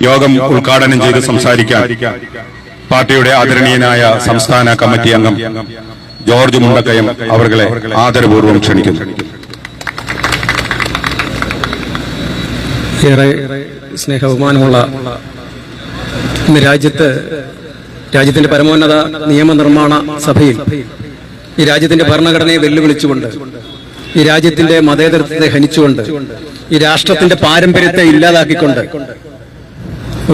യോഗം ഉദ്ഘാടനം ചെയ്ത് സംസാരിക്കാൻ പാർട്ടിയുടെ ആദരണീയനായ സംസ്ഥാന കമ്മിറ്റി അംഗം ജോർജ് മുണ്ടക്കയം അവർകളെ ആദരപൂർവം ക്ഷണിക്കുന്നു. ഏറെ സ്നേഹബഹുമാനമുള്ള ഇന്ന് രാജ്യത്ത് രാജ്യത്തിന്റെ പരമോന്നത നിയമനിർമ്മാണ സഭയിൽ ഈ രാജ്യത്തിന്റെ ഭരണഘടനയെ വെല്ലുവിളിച്ചുകൊണ്ട് ഈ രാജ്യത്തിന്റെ മതേതരത്തെ ഹനിച്ചുകൊണ്ട് ഈ രാഷ്ട്രത്തിന്റെ പാരമ്പര്യത്തെ ഇല്ലാതാക്കിക്കൊണ്ട്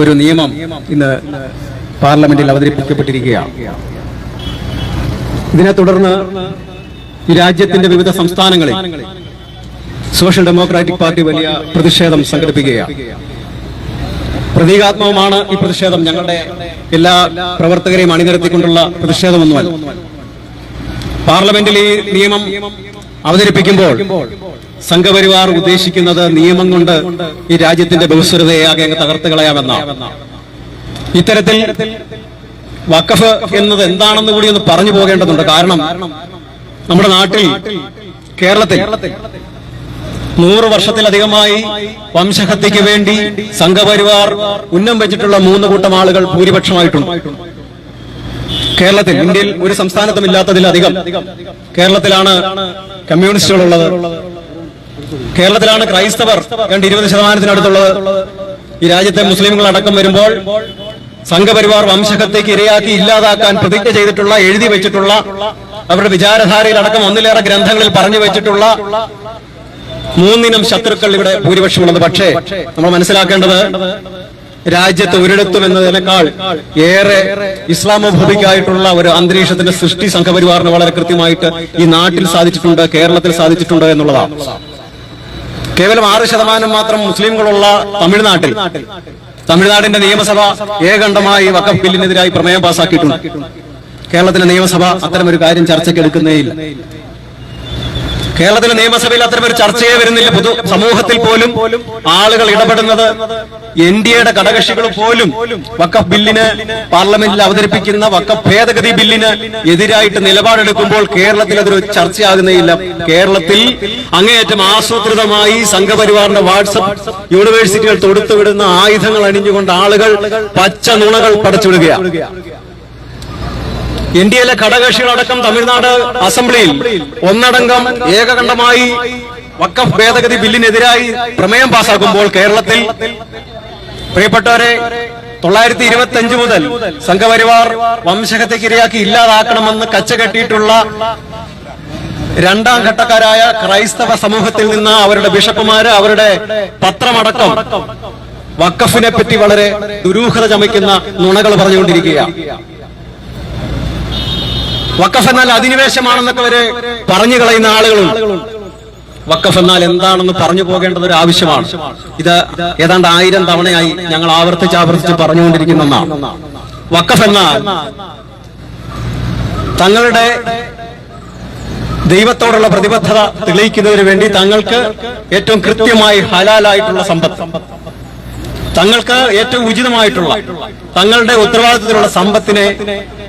ഒരു നിയമം ഇന്ന് പാർലമെന്റിൽ അവതരിപ്പിക്കപ്പെട്ടിരിക്കുകയാണ്. ഇതിനെ തുടർന്ന് രാജ്യത്തിന്റെ വിവിധ സംസ്ഥാനങ്ങളിൽ സോഷ്യൽ ഡെമോക്രാറ്റിക് പാർട്ടി വലിയ പ്രതിഷേധം സംഘടിപ്പിക്കുകയാണ്. പ്രതീകാത്മകമാണ് ഈ പ്രതിഷേധം. ഞങ്ങളുടെ എല്ലാ പ്രവർത്തകരെയും അണിനിരത്തിക്കൊണ്ടുള്ള പ്രതിഷേധമൊന്നുമല്ല. പാർലമെന്റിൽ ഈ നിയമം അവതരിപ്പിക്കുമ്പോൾ സംഘപരിവാർ ഉദ്ദേശിക്കുന്നത് നിയമം കൊണ്ട് ഈ രാജ്യത്തിന്റെ ബഹുസ്വരതയെ ആകെ അങ്ങ് തകർത്ത് കളയാമെന്നാണ് ഇത്തരത്തിൽ വഖഫ് എന്നത് എന്താണെന്ന് കൂടി ഒന്ന് പറഞ്ഞു പോകേണ്ടതുണ്ട്. കാരണം നമ്മുടെ നാട്ടിൽ കേരളത്തിൽ നൂറ് വർഷത്തിലധികമായി വംശഹത്യക്ക് വേണ്ടി സംഘപരിവാർ ഉന്നം വെച്ചിട്ടുള്ള മൂന്ന് കൂട്ടം ആളുകൾ ഭൂരിപക്ഷമായിട്ടുണ്ട്. കേരളത്തിൽ ഇന്ത്യയിൽ ഒരു സംസ്ഥാനത്തും ഇല്ലാത്തതിലധികം കേരളത്തിലാണ് കമ്മ്യൂണിസ്റ്റുകളുള്ളത്. കേരളത്തിലാണ് ക്രൈസ്തവർ രണ്ട് ഇരുപത് ശതമാനത്തിനടുത്തുള്ളത്. ഈ രാജ്യത്തെ മുസ്ലിംകൾ അടക്കം വരുമ്പോൾ സംഘപരിവാർ വംശഹത്യക്ക് ഇരയാക്കി ഇല്ലാതാക്കാൻ പ്രതിജ്ഞ ചെയ്തിട്ടുള്ള എഴുതി വെച്ചിട്ടുള്ള അവരുടെ വിചാരധാരയിൽ അടക്കം ഒന്നിലേറെ ഗ്രന്ഥങ്ങളിൽ പറഞ്ഞു വെച്ചിട്ടുള്ള മൂന്നിനം ശത്രുക്കൾ ഇവിടെ ഭൂരിപക്ഷമുള്ളത്. പക്ഷേ നമ്മൾ മനസ്സിലാക്കേണ്ടത് രാജ്യത്ത് ഒരിടത്തും എന്നതിനേക്കാൾ ഏറെ ഇസ്ലാമോഭൂമിക്കായിട്ടുള്ള ഒരു അന്തരീക്ഷത്തിന്റെ സൃഷ്ടി സംഘപരിവാറിന് വളരെ കൃത്യമായിട്ട് ഈ നാട്ടിൽ സാധിച്ചിട്ടുണ്ട് കേരളത്തിൽ സാധിച്ചിട്ടുണ്ട് എന്നുള്ളതാണ്. കേവലം ആറ് ശതമാനം മാത്രം മുസ്ലിംകളുള്ള തമിഴ്നാട്ടിൽ തമിഴ്നാടിന്റെ നിയമസഭ ഏകണ്ഠമായി വഖഫ് ബില്ലിനെതിരായി പ്രമേയം പാസാക്കിയിട്ടുണ്ട്. കേരളത്തിലെ നിയമസഭ അത്തരമൊരു കാര്യം ചർച്ചയ്ക്ക് എടുക്കുന്നേയില്ല കേരളത്തിലെ നിയമസഭയിൽ അത്തരം ഒരു ചർച്ചയെ വരുന്നില്ല. പൊതു സമൂഹത്തിൽ പോലും ആളുകൾ ഇടപെടുന്നത് എൻ ഡി എയുടെ ഘടകക്ഷികൾ പോലും വക്കഫ് ബില്ലിന് പാർലമെന്റിൽ അവതരിപ്പിക്കുന്ന വക്കഫ് ഭേദഗതി ബില്ലിന് എതിരായിട്ട് നിലപാടെടുക്കുമ്പോൾ കേരളത്തിൽ അതൊരു ചർച്ചയാകുന്നേയില്ല. കേരളത്തിൽ അങ്ങേയറ്റം ആസൂത്രിതമായി സംഘപരിവാറിന്റെ വാട്സപ്പ് യൂണിവേഴ്സിറ്റികൾ തൊടുത്തുവിടുന്ന ആയുധങ്ങൾ അണിഞ്ഞുകൊണ്ട് ആളുകൾ പച്ച നുണകൾ പടച്ചുവിടുകയാണ്. എയിലെ ഘടകകക്ഷികളടക്കം തമിഴ്നാട് അസംബ്ലിയിൽ ഒന്നടങ്കം ഏകകണ്ഠമായി വക്കഫ് ഭേദഗതി ബില്ലിനെതിരായി പ്രമേയം പാസാക്കുമ്പോൾ കേരളത്തിൽ പ്രിയപ്പെട്ടവരെ തൊള്ളായിരത്തി ഇരുപത്തി അഞ്ച് മുതൽ സംഘപരിവാർ വംശഹത്യക്ക് ഇരയാക്കി കച്ച കെട്ടിയിട്ടുള്ള രണ്ടാം ഘട്ടക്കാരായ ക്രൈസ്തവ സമൂഹത്തിൽ നിന്ന് അവരുടെ ബിഷപ്പുമാര് അവരുടെ പത്രമടക്കം വക്കഫിനെ പറ്റി വളരെ ദുരൂഹത ചമയ്ക്കുന്ന നുണകൾ പറഞ്ഞുകൊണ്ടിരിക്കുകയാണ്. വക്കഫ് എന്നാൽ അധിനിവേശമാണെന്നൊക്കെ വരെ പറഞ്ഞു കളയുന്ന ആളുകളും വക്കഫ് എന്നാൽ എന്താണെന്ന് പറഞ്ഞു പോകേണ്ടത് ഒരു ആവശ്യമാണ്. ഇത് ഏതാണ്ട് ആയിരം തവണയായി ഞങ്ങൾ ആവർത്തിച്ച് ആവർത്തിച്ച് പറഞ്ഞുകൊണ്ടിരിക്കുന്ന ഒന്നാണ് വക്കഫ് എന്നാൽ തങ്ങളുടെ ദൈവത്തോടുള്ള പ്രതിബദ്ധത തെളിയിക്കുന്നതിന് വേണ്ടി തങ്ങൾക്ക് ഏറ്റവും കൃത്യമായി ഹലാലായിട്ടുള്ള സമ്പത്ത് തങ്ങൾക്ക് ഏറ്റവും ഉചിതമായിട്ടുള്ള തങ്ങളുടെ ഉത്തരവാദിത്തത്തിലുള്ള സമ്പത്തിനെ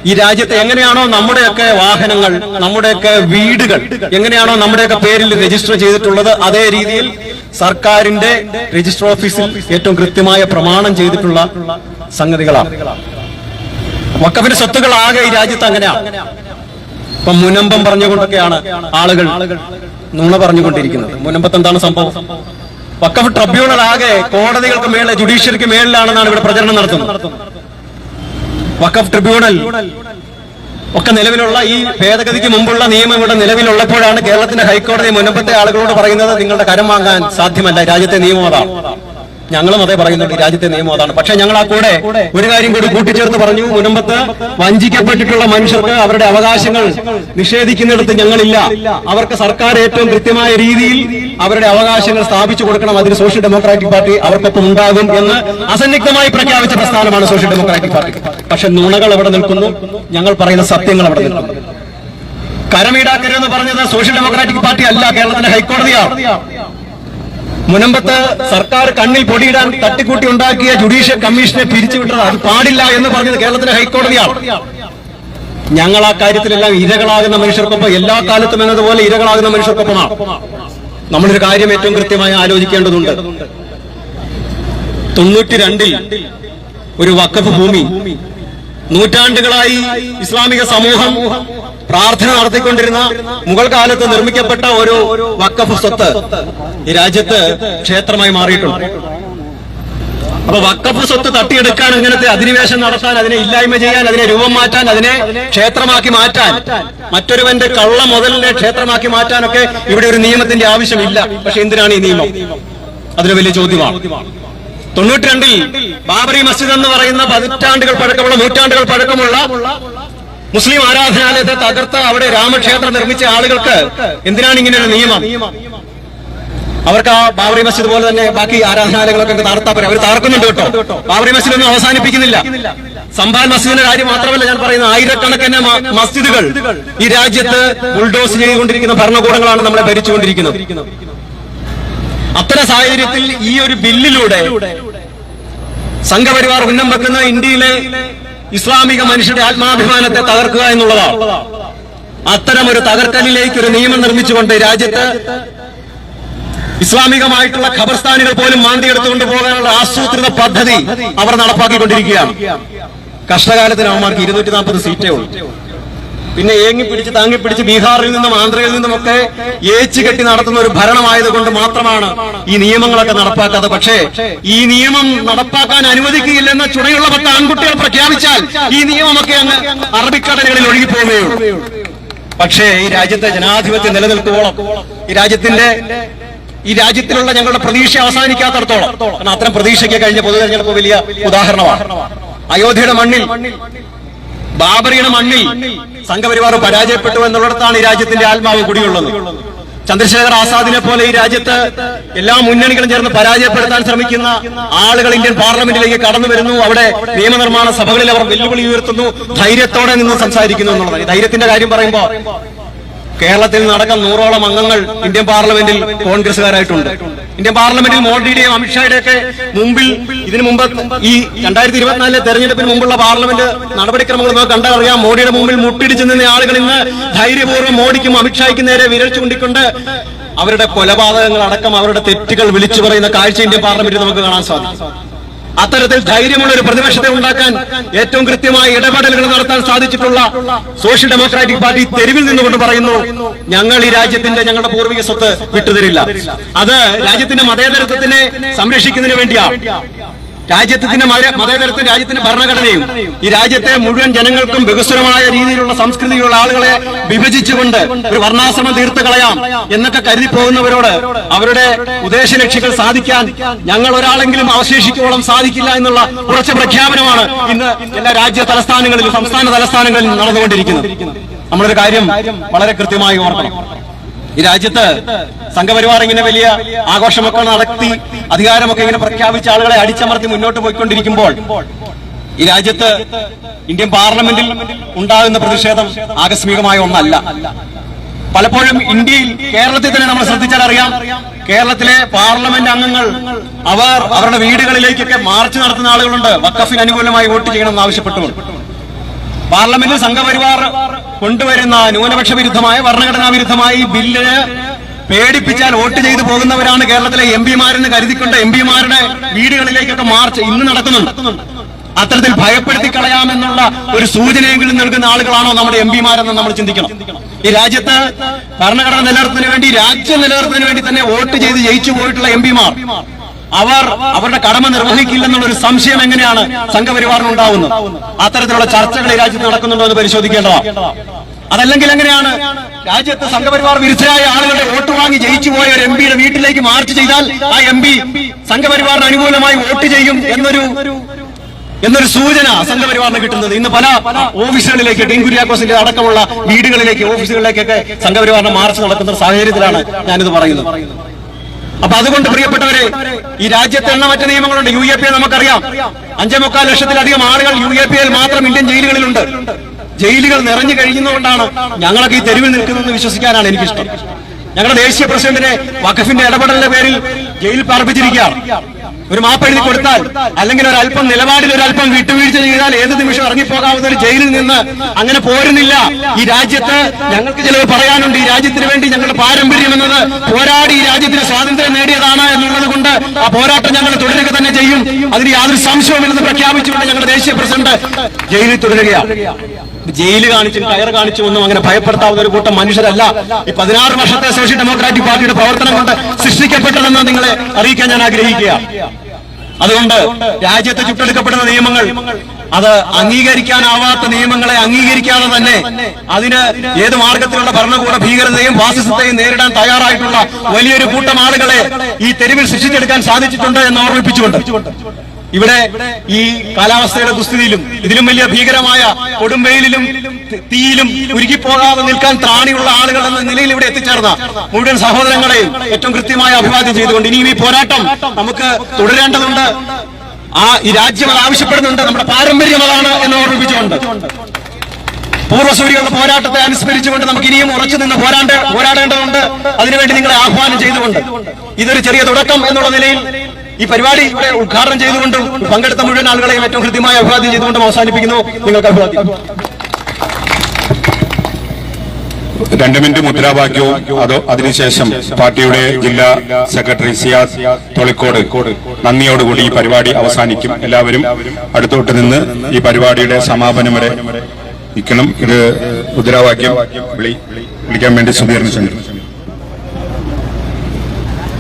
ഈ രാജ്യത്ത് എങ്ങനെയാണോ നമ്മുടെയൊക്കെ വാഹനങ്ങൾ നമ്മുടെയൊക്കെ വീടുകൾ എങ്ങനെയാണോ നമ്മുടെയൊക്കെ പേരിൽ രജിസ്റ്റർ ചെയ്തിട്ടുള്ളത് അതേ രീതിയിൽ സർക്കാരിന്റെ രജിസ്റ്റർ ഓഫീസിൽ ഏറ്റവും കൃത്യമായ പ്രമാണം ചെയ്തിട്ടുള്ള സംഗതികളാണ്. വക്കഫിന്റെ സ്വത്തുക്കൾ ആകെ ഈ രാജ്യത്ത് അങ്ങനെയാണ് ഇപ്പൊ മുനമ്പം പറഞ്ഞുകൊണ്ടൊക്കെയാണ് ആളുകൾ നുണ പറഞ്ഞുകൊണ്ടിരിക്കുന്നത്. മുനമ്പത്ത് എന്താണ് സംഭവം? വക്കഫ് ട്രിബ്യൂണൽ ആകെ കോടതികൾക്ക് മേലെ ജുഡീഷ്യറിക്ക് മേളിലാണെന്നാണ് ഇവിടെ പ്രചരണം നടത്തുന്നത്. വക്കഫ് ട്രിബ്യൂണൽ. ഒക്കെ നിലവിലുള്ള ഈ ഭേദഗതിക്ക് മുമ്പുള്ള നിയമം ഇവിടെ നിലവിലുള്ളപ്പോഴാണ് കേരളത്തിന്റെ ഹൈക്കോടതി മുൻപത്തെ ആളുകളോട് പറയുന്നത് നിങ്ങളുടെ കരം വാങ്ങാൻ സാധ്യമല്ല രാജ്യത്തെ നിയമം അതാണ്. ഞങ്ങളും അതേ പറയുന്നുണ്ട് രാജ്യത്തെ നിയമം അതാണ്. പക്ഷെ ഞങ്ങൾ ആ കൂടെ ഒരു കാര്യം കൂടി കൂട്ടിച്ചേർത്ത് പറഞ്ഞു. മുനമ്പത്ത് വഞ്ചിക്കപ്പെട്ടിട്ടുള്ള മനുഷ്യർക്ക് അവരുടെ അവകാശങ്ങൾ നിഷേധിക്കുന്നിടത്ത് ഞങ്ങളില്ല. അവർക്ക് സർക്കാർ ഏറ്റവും കൃത്യമായ രീതിയിൽ അവരുടെ അവകാശങ്ങൾ സ്ഥാപിച്ചു കൊടുക്കണം. അതിന് സോഷ്യൽ ഡെമോക്രാറ്റിക് പാർട്ടി അവർക്കൊപ്പം ഉണ്ടാകും എന്ന് അസന്നിഗ്ധമായി പ്രഖ്യാപിച്ച പ്രസ്ഥാനമാണ് സോഷ്യൽ ഡെമോക്രാറ്റിക് പാർട്ടി. പക്ഷെ നുണകൾ അവിടെ നിൽക്കുന്നു. ഞങ്ങൾ പറയുന്ന സത്യങ്ങൾ അവിടെ നിൽക്കുന്നു. കരമീടാക്കരുതെന്ന് പറഞ്ഞത് സോഷ്യൽ ഡെമോക്രാറ്റിക് പാർട്ടി അല്ല. കേരളത്തിന്റെ ഹൈക്കോടതിയാണ്. മുനമ്പത്ത് സർക്കാർ കണ്ണിൽ പൊടിയിടാൻ തട്ടിക്കൂട്ടി ഉണ്ടാക്കിയ ജുഡീഷ്യൽ കമ്മീഷനെ പിരിച്ചുവിട്ടത് അത് പാടില്ല എന്ന് പറഞ്ഞത് കേരളത്തിലെ ഹൈക്കോടതിയാണ്. ഞങ്ങൾ ആ കാര്യത്തിലെല്ലാം ഇരകളാകുന്ന മനുഷ്യർക്കൊപ്പം എല്ലാ കാലത്തും എന്നതുപോലെ ഇരകളാകുന്ന മനുഷ്യർക്കൊപ്പമാണ്. നമ്മളൊരു കാര്യം ഏറ്റവും കൃത്യമായി ആലോചിക്കേണ്ടതുണ്ട്. തൊണ്ണൂറ്റി രണ്ടിൽ ഒരു വക്കഫ് ഭൂമി നൂറ്റാണ്ടുകളായി ഇസ്ലാമിക സമൂഹം പ്രാർത്ഥന നടത്തിക്കൊണ്ടിരുന്ന മുഗൾ കാലത്ത് നിർമ്മിക്കപ്പെട്ട ഒരു വക്കഫ് സ്വത്ത് ഈ രാജ്യത്ത് ക്ഷേത്രമായി മാറിയിട്ടുണ്ട്. അപ്പൊ വക്കഫ് സ്വത്ത് തട്ടിയെടുക്കാൻ അങ്ങനത്തെ അധിനിവേശം നടത്താൻ അതിനെ ഇല്ലായ്മ ചെയ്യാൻ അതിനെ രൂപം മാറ്റാൻ അതിനെ ക്ഷേത്രമാക്കി മാറ്റാൻ മറ്റൊരുവന്റെ കള്ള മുതലിനെ ക്ഷേത്രമാക്കി മാറ്റാനൊക്കെ ഇവിടെ ഒരു നിയമത്തിന്റെ ആവശ്യമില്ല. പക്ഷെ എന്തിനാണ് ഈ നിയമം? അതൊരു വലിയ ചോദ്യമാണ്. തൊണ്ണൂറ്റി രണ്ടിൽ ബാബറി മസ്ജിദ് എന്ന് പറയുന്ന പതിറ്റാണ്ടുകൾ പഴക്കമുള്ള നൂറ്റാണ്ടുകൾ പഴക്കമുള്ള മുസ്ലിം ആരാധനാലയത്തെ തകർത്ത് അവിടെ രാമക്ഷേത്രം നിർമ്മിച്ച ആളുകൾക്ക് എന്തിനാണ് ഇങ്ങനെ ഒരു നിയമം? അവർക്ക് ആ ബാബറി മസ്ജിദ് പോലെ തന്നെ ബാക്കി ആരാധനാലയങ്ങളൊക്കെ തകർത്താ പോരെ. അവർ തകർക്കുന്നുണ്ട് കേട്ടോ. ബാബറി മസ്ജിദ് ഒന്നും അവസാനിപ്പിക്കുന്നില്ല. സംഭാൽ മസ്ജിദിന്റെ കാര്യം മാത്രമല്ല ഞാൻ പറയുന്ന ആയിരക്കണക്കിന് മസ്ജിദുകൾ ഈ രാജ്യത്ത് ബുൾഡോസ് ചെയ്തുകൊണ്ടിരിക്കുന്ന ഭരണകൂടങ്ങളാണ് നമ്മളെ ഭരിച്ചുകൊണ്ടിരിക്കുന്നത്. അത്തരം സാഹചര്യത്തിൽ ഈ ഒരു ബില്ലിലൂടെ സംഘപരിവാർ ഉന്നം വെക്കുന്ന ഇന്ത്യയിലെ ഇസ്ലാമിക മനുഷ്യരുടെ ആത്മാഭിമാനത്തെ തകർക്കുക എന്നുള്ളതാണ് അത്തരം ഒരു തകർക്കലിലേക്ക് ഒരു നിയമം നിർമ്മിച്ചുകൊണ്ട് രാജ്യത്ത് ഇസ്ലാമികമായിട്ടുള്ള ഖബർസ്ഥാനികൾ പോലും മാന്തിയെടുത്തുകൊണ്ട് പോകാനുള്ള ആസൂത്രിത പദ്ധതി അവർ നടപ്പാക്കിക്കൊണ്ടിരിക്കുകയാണ്. കഷ്ടകാലത്തിന് അവന്മാർക്ക് ഇരുന്നൂറ്റി നാൽപ്പത് സീറ്റേ ഉള്ളൂ. പിന്നെ ഏങ്ങി പിടിച്ച് താങ്ങി പിടിച്ച് ബീഹാറിൽ നിന്നും ആന്ധ്രയിൽ നിന്നുമൊക്കെ ഏച്ചു കെട്ടി നടത്തുന്ന ഒരു ഭരണമായത് കൊണ്ട് മാത്രമാണ് ഈ നിയമങ്ങളൊക്കെ നടപ്പാക്കാതെ പക്ഷേ ഈ നിയമം നടപ്പാക്കാൻ അനുവദിക്കുകയില്ലെന്ന ചുണയുള്ള പത്ത് ആൺകുട്ടികൾ പ്രഖ്യാപിച്ചാൽ ഈ നിയമമൊക്കെ അങ്ങ് അറബിക്കടലുകളിൽ ഒഴുകിപ്പോവുകയുള്ളൂ പക്ഷേ ഈ രാജ്യത്തെ ജനാധിപത്യം നിലനിൽക്കുവോളം ഈ രാജ്യത്തിന്റെ ഈ രാജ്യത്തിലുള്ള ഞങ്ങളുടെ പ്രതീക്ഷ അവസാനിക്കാത്തടത്തോളം അത്തരം പ്രതീക്ഷയ്ക്ക് കഴിഞ്ഞ പൊതുതെരഞ്ഞെടുപ്പ് വലിയ ഉദാഹരണമാണ്. അയോധ്യയുടെ മണ്ണിൽ ബാബറിയുടെ മണ്ണിൽ സംഘപരിവാർ പരാജയപ്പെട്ടു എന്നുള്ളിടത്താണ് ഈ രാജ്യത്തിന്റെ ആത്മാവ് കൂടിയുള്ളത്. ചന്ദ്രശേഖർ ആസാദിനെ പോലെ ഈ രാജ്യത്ത് എല്ലാ മുന്നണികളും ചേർന്ന് പരാജയപ്പെടുത്താൻ ശ്രമിക്കുന്ന ആളുകൾ ഇന്ത്യൻ പാർലമെന്റിലേക്ക് കടന്നു വരുന്നു. അവിടെ നിയമനിർമ്മാണ സഭകളിൽ അവർ വെല്ലുവിളി ഉയർത്തുന്നു. ധൈര്യത്തോടെ നിന്ന് സംസാരിക്കുന്നു എന്നുള്ളതാണ്. ധൈര്യത്തിന്റെ കാര്യം പറയുമ്പോൾ കേരളത്തിൽ നടക്കുന്ന നൂറോളം അംഗങ്ങൾ ഇന്ത്യൻ പാർലമെന്റിൽ കോൺഗ്രസുകാരായിട്ടുണ്ട് ഇന്ത്യൻ പാർലമെന്റിൽ മോഡിയുടെയും അമിത്ഷായുടെ ഒക്കെ മുമ്പിൽ ഇതിനു മുമ്പ് ഈ രണ്ടായിരത്തി ഇരുപത്തിനാലിലെ തെരഞ്ഞെടുപ്പിന് മുമ്പുള്ള പാർലമെന്റ് നടപടിക്രമങ്ങൾ നമുക്ക് കണ്ടറിയാം മോഡിയുടെ മുമ്പിൽ മുട്ടിടിച്ചു നിന്ന ആളുകൾ ഇന്ന് ധൈര്യപൂർവം മോഡിക്കും അമിത്ഷായ്ക്കും നേരെ വിരൽ ചൂണ്ടിക്കൊണ്ട് അവരുടെ കൊലപാതകങ്ങൾ അടക്കം അവരുടെ തെറ്റുകൾ വിളിച്ചു പറയുന്ന കാഴ്ച ഇന്ത്യൻ പാർലമെന്റിൽ നമുക്ക് കാണാൻ സാധിക്കും. അത്തരത്തിൽ ധൈര്യമുള്ള ഒരു പ്രതിപക്ഷത്തെ ഉണ്ടാക്കാൻ ഏറ്റവും കൃത്യമായ ഇടപെടലുകൾ നടത്താൻ സാധിച്ചിട്ടുള്ള സോഷ്യൽ ഡെമോക്രാറ്റിക് പാർട്ടി തെരുവിൽ നിന്നുകൊണ്ട് പറയുന്നു ഞങ്ങൾ ഈ രാജ്യത്തിന്റെ ഞങ്ങളുടെ പൂർവിക സ്വത്ത് വിട്ടുതരില്ല. അത് രാജ്യത്തിന്റെ മതേതരത്വത്തിനെ സംരക്ഷിക്കുന്നതിന് വേണ്ടിയാണ് രാജ്യത്തിന്റെ മതേതരത്തിൽ രാജ്യത്തിന്റെ ഭരണഘടനയും ഈ രാജ്യത്തെ മുഴുവൻ ജനങ്ങൾക്കും വികസനമായ രീതിയിലുള്ള സംസ്കൃതിയുള്ള ആളുകളെ വിഭജിച്ചുകൊണ്ട് ഒരു വർണാശ്രമം തീർത്ത് കളയാം എന്നൊക്കെ കരുതി പോകുന്നവരോട് അവരുടെ ഉദ്ദേശ ലക്ഷ്യങ്ങൾ സാധിക്കാൻ ഞങ്ങൾ ഒരാളെങ്കിലും അവശേഷിക്കോളം സാധിക്കില്ല എന്നുള്ള ഉറച്ച പ്രഖ്യാപനമാണ് ഇന്ന് എല്ലാ രാജ്യ തലസ്ഥാനങ്ങളിലും സംസ്ഥാന തലസ്ഥാനങ്ങളിലും നടന്നുകൊണ്ടിരിക്കുന്നത്. നമ്മളൊരു കാര്യം വളരെ കൃത്യമായി ഓർക്കണം. ഈ രാജ്യത്ത് സംഘപരിവാർ ഇങ്ങനെ വലിയ ആഘോഷമൊക്കെ നടത്തി അധികാരമൊക്കെ ഇങ്ങനെ പ്രഖ്യാപിച്ച ആളുകളെ അടിച്ചമർത്തി മുന്നോട്ട് പോയിക്കൊണ്ടിരിക്കുമ്പോൾ ഈ രാജ്യത്ത് ഇന്ത്യൻ പാർലമെന്റിൽ ഉണ്ടാകുന്ന പ്രതിഷേധം ആകസ്മികമായ ഒന്നല്ല. പലപ്പോഴും ഇന്ത്യയിൽ കേരളത്തിൽ തന്നെ നമ്മൾ ശ്രദ്ധിച്ചാൽ അറിയാം കേരളത്തിലെ പാർലമെന്റ് അംഗങ്ങൾ അവർ അവരുടെ വീടുകളിലേക്കൊക്കെ മാർച്ച് നടത്തുന്ന ആളുകളുണ്ട്. വക്കഫിന് അനുകൂലമായി വോട്ട് ചെയ്യണമെന്ന് ആവശ്യപ്പെട്ടുകൊണ്ട്. പാർലമെന്റിൽ സംഘപരിവാർ കൊണ്ടുവരുന്ന ന്യൂനപക്ഷ വിരുദ്ധമായ ഭരണഘടനാ വിരുദ്ധമായ ഈ ബില്ലിന് പേടിപ്പിച്ചാൽ വോട്ട് ചെയ്തു പോകുന്നവരാണ് കേരളത്തിലെ എം പിമാരെന്ന് കരുതിക്കൊണ്ട് എം പിമാരുടെ വീടുകളിലേക്കൊക്കെ മാർച്ച് ഇന്ന് നടക്കുന്നുണ്ട്. അത്തരത്തിൽ ഭയപ്പെടുത്തി കളയാമെന്നുള്ള ഒരു സൂചനയെങ്കിലും നൽകുന്ന ആളുകളാണോ നമ്മുടെ എം പിമാരെന്ന് നമ്മൾ ചിന്തിക്കണം. ഈ രാജ്യത്ത് ഭരണഘടന നിലനിർത്തുന്നതിന് വേണ്ടി രാജ്യം നിലനിർത്തുന്നതിന് വേണ്ടി തന്നെ വോട്ട് ചെയ്ത് ജയിച്ചു പോയിട്ടുള്ള എം പിമാർ അവർ അവരുടെ കടമ നിർവഹിക്കില്ലെന്നുള്ള ഒരു സംശയം എങ്ങനെയാണ് സംഘപരിവാറിന് ഉണ്ടാവുന്നത്? അത്തരത്തിലുള്ള ചർച്ചകൾ ഈ രാജ്യത്ത് നടക്കുന്നുണ്ടോ എന്ന് പരിശോധിക്കേണ്ടതാണ്. അതല്ലെങ്കിൽ എങ്ങനെയാണ് രാജ്യത്ത് സംഘപരിവാർ വിരുദ്ധരായ ആളുകളുടെ വോട്ട് വാങ്ങി ജയിച്ചു പോയ ഒരു എം പിയുടെ വീട്ടിലേക്ക് മാർച്ച് ചെയ്താൽ ആ എം പി സംഘപരിവാറിന് അനുകൂലമായി വോട്ട് ചെയ്യും എന്നൊരു എന്നൊരു സൂചന സംഘപരിവാറിന് കിട്ടുന്നത്. ഇന്ന് പല ഓഫീസുകളിലേക്ക് ഡീൻ കുര്യാക്കോസിന്റെ അടക്കമുള്ള വീടുകളിലേക്ക് ഓഫീസുകളിലേക്കൊക്കെ സംഘപരിവാറിന്റെ മാർച്ച് നടക്കുന്ന സാഹചര്യത്തിലാണ് ഞാനിത് പറയുന്നത്. അപ്പൊ അതുകൊണ്ട് പ്രിയപ്പെട്ടവരെ ഈ രാജ്യത്ത് എണ്ണമറ്റ നിയമങ്ങളുണ്ട്. യു എ പി നമുക്കറിയാം അഞ്ചേ മുക്കാൽ ലക്ഷത്തിലധികം ആളുകൾ യു എ പി മാത്രം ഇന്ത്യൻ ജയിലുകളിലുണ്ട്. ജയിലുകൾ നിറഞ്ഞു കഴിയുന്നതുകൊണ്ടാണ് ഞങ്ങളൊക്കെ ഈ തെരുവിൽ നിൽക്കുന്നതെന്ന് വിശ്വസിക്കാനാണ് എനിക്കിഷ്ടം. ഞങ്ങളുടെ ദേശീയ പ്രസിഡന്റിനെ വഖഫിന്റെ ഇടപെടലിന്റെ പേരിൽ ജയിൽ പാർപ്പിച്ചിരിക്കുകയാണ്. ഒരു മാപ്പ് എഴുതി കൊടുത്താൽ അല്ലെങ്കിൽ ഒരു അല്പം നിലപാടിൽ ഒരു അല്പം വിട്ടുവീഴ്ച ചെയ്താൽ ഏത് നിമിഷം ഇറങ്ങിപ്പോകാവുന്ന ഒരു ജയിലിൽ നിന്ന് അങ്ങനെ പോരുന്നില്ല. ഈ രാജ്യത്ത് ഞങ്ങൾക്ക് ചിലത് പറയാനുണ്ട്. ഈ രാജ്യത്തിന് വേണ്ടി ഞങ്ങളുടെ പാരമ്പര്യം എന്നത് പോരാടി ഈ രാജ്യത്തിന് സ്വാതന്ത്ര്യം നേടിയതാണ് എന്നുള്ളത് കൊണ്ട് ആ പോരാട്ടം ഞങ്ങൾ തുടരുക തന്നെ ചെയ്യും. അതിന് യാതൊരു സംശയവുമില്ലെന്ന് പ്രഖ്യാപിച്ചുകൊണ്ട് ഞങ്ങളുടെ ദേശീയ പ്രസിഡന്റ് ജയിലിൽ തുടരുകയാണ്. ജയിൽ കാണിച്ചും കയർ കാണിച്ചും ഒന്നും അങ്ങനെ ഭയപ്പെടുത്താവുന്ന ഒരു കൂട്ടം മനുഷ്യരല്ല. ഈ പതിനാറ് വർഷത്തെ സോഷ്യൽ ഡെമോക്രാറ്റിക് പാർട്ടിയുടെ പ്രവർത്തനം കൊണ്ട് സൃഷ്ടിക്കപ്പെട്ടതെന്ന് നിങ്ങളെ അറിയിക്കാൻ ഞാൻ ആഗ്രഹിക്കുക അതുകൊണ്ട് രാജ്യത്ത് ചുട്ടെടുക്കപ്പെടുന്ന നിയമങ്ങൾ അത് അംഗീകരിക്കാനാവാത്ത നിയമങ്ങളെ അംഗീകരിക്കാതെ തന്നെ അതിന് ഏത് മാർഗത്തിലുള്ള ഭരണകൂട ഭീകരതയും ഫാസിസത്തെയും നേരിടാൻ തയ്യാറായിട്ടുള്ള വലിയൊരു കൂട്ടം ആളുകളെ ഈ തെരുവിൽ സൃഷ്ടിച്ചെടുക്കാൻ സാധിച്ചിട്ടുണ്ട് എന്ന് ഓർമ്മിപ്പിച്ചുകൊണ്ട്. ഇവിടെ ഈ കാലാവസ്ഥയുടെ ദുസ്ഥിതിയിലും ഇതിലും വലിയ ഭീകരമായ കൊടുംവെയിലും തീയിലും ഉരുകിപ്പോകാതെ നിൽക്കാൻ ത്രാണിയുള്ള ആളുകൾ എന്ന നിലയിൽ ഇവിടെ എത്തിച്ചേർന്ന മുഴുവൻ സഹോദരങ്ങളെയും ഏറ്റവും കൃത്യമായ അഭിവാദ്യം ചെയ്തുകൊണ്ട് ഇനിയും ഈ പോരാട്ടം നമുക്ക് തുടരേണ്ടതുണ്ട്. ആ ഈ രാജ്യം അത് ആവശ്യപ്പെടുന്നുണ്ട്. നമ്മുടെ പാരമ്പര്യം അതാണ് എന്ന് ഓർമ്മിപ്പിച്ചുകൊണ്ട്. പൂർവസൂരികളുടെ പോരാട്ടത്തെ അനുസ്മരിച്ചുകൊണ്ട് നമുക്ക് ഇനിയും ഉറച്ചു നിന്ന് പോരാടേണ്ടതുണ്ട്. അതിനുവേണ്ടി നിങ്ങളെ ആഹ്വാനം ചെയ്തുകൊണ്ട് ഇതൊരു ചെറിയ തുടക്കം എന്നുള്ള നിലയിൽ ഈ പരിപാടി ഇവിടെ ഉദ്ഘാടനം ചെയ്തുകൊണ്ടും പങ്കെടുത്ത മുഴുവൻ ആളുകളെയും ഏറ്റവും കൃത്യമായ അഭിവാദ്യം ചെയ്തുകൊണ്ടും അവസാനിപ്പിക്കുന്നു. നിങ്ങൾക്ക് അഭിവാദ്യം. രണ്ട് മിനിറ്റ് മുദ്രാവാക്യവും അതോ അതിനുശേഷം പാർട്ടിയുടെ ജില്ലാ സെക്രട്ടറി സിയാസ് തൊളിക്കോട് നന്ദിയോടുകൂടി ഈ പരിപാടി അവസാനിക്കും. എല്ലാവരും അടുത്തോട്ട് നിന്ന് ഈ പരിപാടിയുടെ സമാപനം വരെ നിൽക്കണം. ഇത് മുദ്രാവാക്യം വിളി വിളിക്കാൻ വേണ്ടി ക്ഷണിക്കുന്നു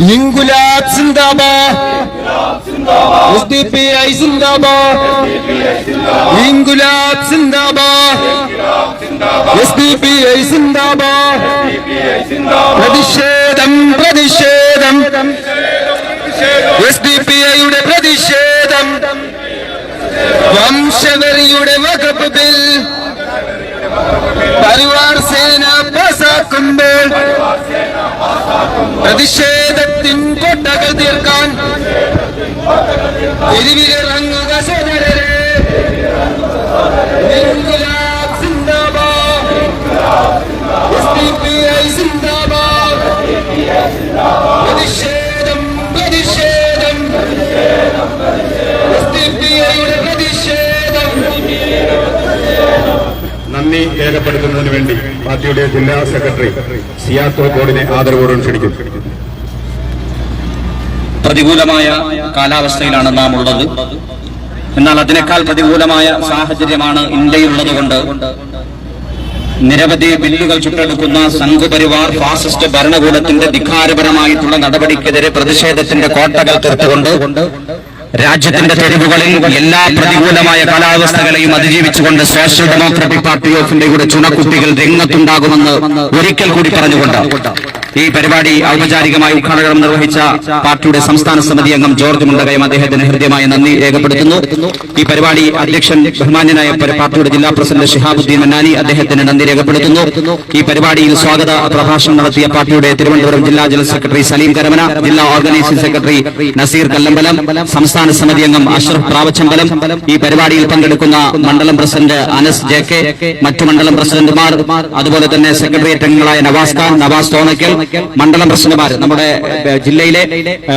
ഇൻകുലാബ് സിന്ദാബാദ്. സിന്ദാബാദ്. ഇൻകുലാബ് സിന്ദാബാദ്. എസ് ഡി പി ഐ സിന്ദാബാദ്. പ്രതിഷേധം പ്രതിഷേധം. എസ് ഡി പി ഐയുടെ പ്രതിഷേധം. വംശവരിയുടെ വകുപ്പ് ബിൽ പരിവാർ സേന പാസാക്കുമ്പോൾ പ്രതിഷേധത്തിൻ കൊട്ടകൾ തീർക്കാൻ തെരുവിലിറങ്ങുക സോദരരെ സിന്ദാബാദ്. പ്രതിഷേധം നന്ദി രേഖപ്പെടുത്തുന്നതിന് വേണ്ടി പാർട്ടിയുടെ ജില്ലാ സെക്രട്ടറി സിയാത്തോ ബോർഡിനെ ആദരവോടും ക്ഷണിക്കുന്നു. പ്രതികൂലമായ കാലാവസ്ഥയിലാണ് നാം ഉള്ളത്. എന്നാൽ അതിനേക്കാൾ പ്രതികൂലമായ സാഹചര്യമാണ് ഇന്ത്യയിലുള്ളത് കൊണ്ട് നിരവധി ബില്ലുകൾ ചുട്ടെടുക്കുന്ന സംഘപരിവാർ ഫാസിസ്റ്റ് ഭരണകൂടത്തിന്റെ ധിക്കാരപരമായിട്ടുള്ള നടപടിക്കെതിരെ പ്രതിഷേധത്തിന്റെ കോട്ടകൾ തീർത്തുകൊണ്ട് രാജ്യത്തിന്റെ തെരുവുകളിൽ എല്ലാ പ്രതികൂലമായ കാലാവസ്ഥകളെയും അതിജീവിച്ചുകൊണ്ട് സോഷ്യൽ ഡെമോക്രാറ്റിക് പാർട്ടി ഓഫ് ഇന്ത്യയുടെ ചുണക്കുട്ടികൾ രംഗത്തുണ്ടാകുമെന്ന് ഒരിക്കൽ കൂടി പറഞ്ഞുകൊണ്ട് ഈ പരിപാടി ഔപചാരികമായി ഉദ്ഘാടനം നിർവഹിച്ച പാർട്ടിയുടെ സംസ്ഥാന സമിതി അംഗം ജോർജ് മുണ്ടകയം അദ്ദേഹത്തിന് ഹൃദ്യമായ നന്ദി രേഖപ്പെടുത്തുന്നു. ഈ പരിപാടി അധ്യക്ഷൻ ബഹുമാന്യനായ പാർട്ടിയുടെ ജില്ലാ പ്രസിഡന്റ് ഷിഹാബുദ്ദീൻ മന്നാനി അദ്ദേഹത്തിന് നന്ദി രേഖപ്പെടുത്തുന്നു. ഈ പരിപാടിയിൽ സ്വാഗത പ്രഭാഷണം നടത്തിയ പാർട്ടിയുടെ തിരുവനന്തപുരം ജില്ലാ ജനറൽ സെക്രട്ടറി സലീം കരമന ജില്ലാ ഓർഗനൈസിംഗ് സെക്രട്ടറി നസീർ കല്ലമ്പലം സംസ്ഥാന സമിതി അംഗം അഷ്റഫ് പ്രാവച്ചമ്പലം. ഈ പരിപാടിയിൽ പങ്കെടുക്കുന്ന മണ്ഡലം പ്രസിഡന്റ് അനസ് ജെ കെ മറ്റു മണ്ഡലം പ്രസിഡന്റുമാർ അതുപോലെ തന്നെ സെക്രട്ടേറിയറ്റ് അംഗങ്ങളായ നവാസ് ഖാൻ നവാസ് തോന്നയ്ക്കൽ മണ്ഡലം പ്രസിഡന്റുമാർ നമ്മുടെ ജില്ലയിലെ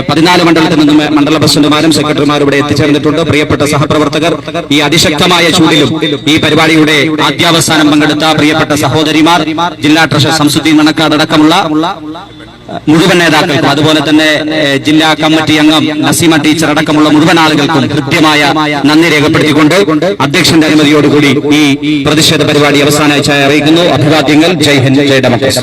പതിനാല് മണ്ഡലത്തിൽ നിന്നും മണ്ഡല പ്രസിഡന്റുമാരും സെക്രട്ടറിമാരും ഇവിടെ എത്തിച്ചേർന്നിട്ടുണ്ട്. പ്രിയപ്പെട്ട സഹപ്രവർത്തകർ ഈ അതിശക്തമായ ചൂടിലും ഈ പരിപാടിയുടെ ആദ്യാവസാനം പങ്കെടുത്ത പ്രിയപ്പെട്ട സഹോദരിമാർ ജില്ലാ ട്രഷർ സംസുദ്ദീൻ മണക്കാട് അടക്കമുള്ള മുഴുവൻ നേതാക്കൾക്കും അതുപോലെ തന്നെ ജില്ലാ കമ്മിറ്റി അംഗം നസീമ ടീച്ചർ അടക്കമുള്ള മുഴുവൻ ആളുകൾക്കും കൃത്യമായ നന്ദി രേഖപ്പെടുത്തിക്കൊണ്ട് അധ്യക്ഷന്റെ അനുമതിയോടുകൂടി ഈ പ്രതിഷേധ പരിപാടി അവസാനമായി അറിയിക്കുന്നു. അഭിവാദ്യങ്ങൾ. ജയ് ഹിന്ദ്. ജയ് ഡെമോക്രസി.